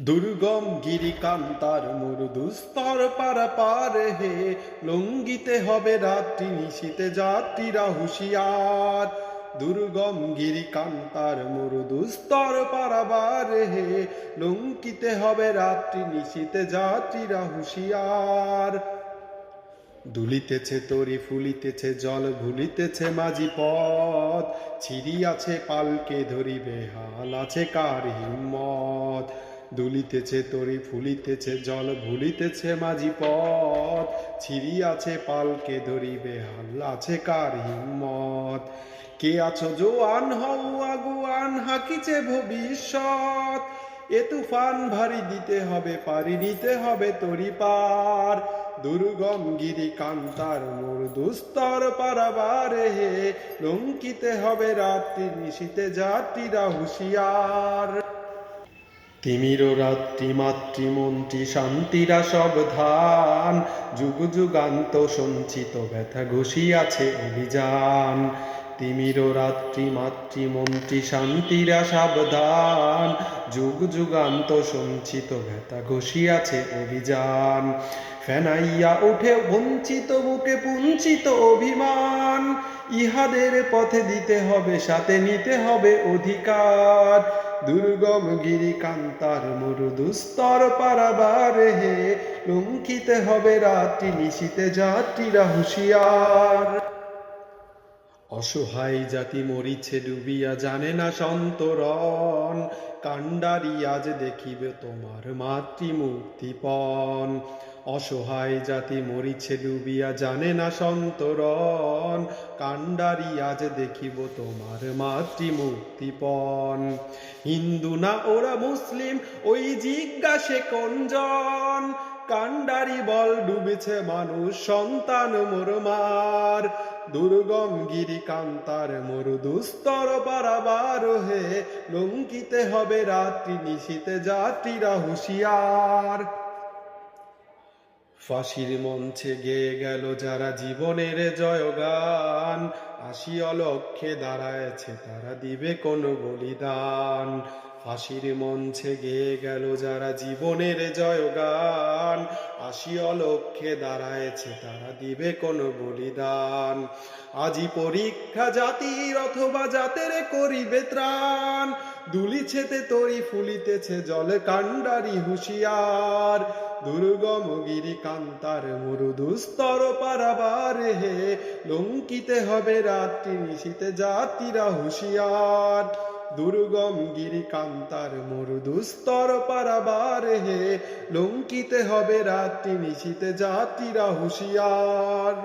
দুর্গম গিরিকান্তার মুরুদুস্তর পারা পার হে, লঙ্গিতে হবে রাত্রি, নিশিতে যাত্রীরা হুঁশিয়ার। দুর্গম গিরিকান্তার মুরুদুস্তর পারাবার হে লঙ্কিতে হবে রাত্রি, নিশিতে যাত্রীরা হুঁশিয়ার। দুলিতেছে তরি, ফুলিতেছে জল, ভুলিতেছে মাঝি পথ। ছিড়িয়াছে পালকে ধরিবে হাল আছে কার হিম্মত? দুলিতেছে, তরি ফুলিতেছে, জল ভুলিতেছে মাঝি পথ। ছিড়িয়াছে, পালকে ধরিবে হাল আছে কার হিম্মত? কে আছো জোয়ান হও, আগুয়ান হাকিছে ভবিষ্যৎ? এ তুফান ভারী দিতে হবে, পারি নিতে হবে তরি পার। দুর্গম গিরি কান্তার মোর দুস্তর পারাবারে হে, লঙ্কিতে হবে রাত্রি, নিশিতে যাত্রীরা হুঁশিয়ার। তিমির রাত্রি মাতৃমন্ত্রী শান্তিরা সব ধান যুগ যুগান্ত সঞ্চিত ব্যথা ঘষিয়াছে অভিযান। তিমির রাত্রি মাতৃমন্ত্রী শান্তিরা সাবধান। যুগ যুগান্ত সঞ্চিত ব্যথা ঘষিয়াছে অভিযান। ফেনাইয়া ওঠে বঞ্চিত বুকে পুঞ্চিত অভিমান। ইহাদের পথে দিতে হবে, সাথে নিতে হবে অধিকার। দুর্গম গিরি কান্তার মরু দুস্তর পারাবার হে লঙ্কিতে হবে রাত্রি নিশিতে যাত্রীরা হুঁশিয়ার। অসহায় জাতি মরিছে ডুবিয়া জানে না সন্তরণ। কাণ্ডারি আজ দেখিবে তোমার মাতৃ মুক্তিপণ অসহায় জাতি মরিছে ডুবিয়া জানে না সন্তরণ। কাণ্ডারি আজ দেখিব তোমার মাতৃ মুক্তিপণ হিন্দু না ওরা মুসলিম, ওই জিজ্ঞাসে কঞ্জন কাণ্ডারি বল ডুবেছে মানুষ, সন্তান মোরমার দুর্গম গিরি কান্তার মরু দুস্তর পারাবার হে লঙ্কিতে হবে রাত্রি, নিশীতে যাত্রীরা হুঁশিয়ার। ফাঁসির মঞ্চে গেয়ে গেল যারা জীবনের জয়গান আসি অলক্ষে দাঁড়ায়ছে তারা দিবে কোন বলিদান। ফাঁসির মঞ্চে গেয়ে গেল যারা জীবনের জয়গান। আসি অলক্ষে দাঁড়ায়ছে তারা দিবে কোন বলিদান। আজি পরীক্ষা জাতির অথবা জাতের করিবে ত্রাণ। দুলিছেতে তরি ফুলিতেছে জলে কাণ্ডারি হুঁশিয়ার। দুর্গম গিরি কান্তার মরু দুস্তর পারাবার হে। লঙ্কিতে হবে রাত্রি, নিশিতে জাতিরা হুঁশিয়ার। দুর্গম গিরি কান্তার মরু দুস্তর পারাবার হে লঙ্কিতে হবে রাত্রি নিশীতে জাতিরা হুঁশিয়ার।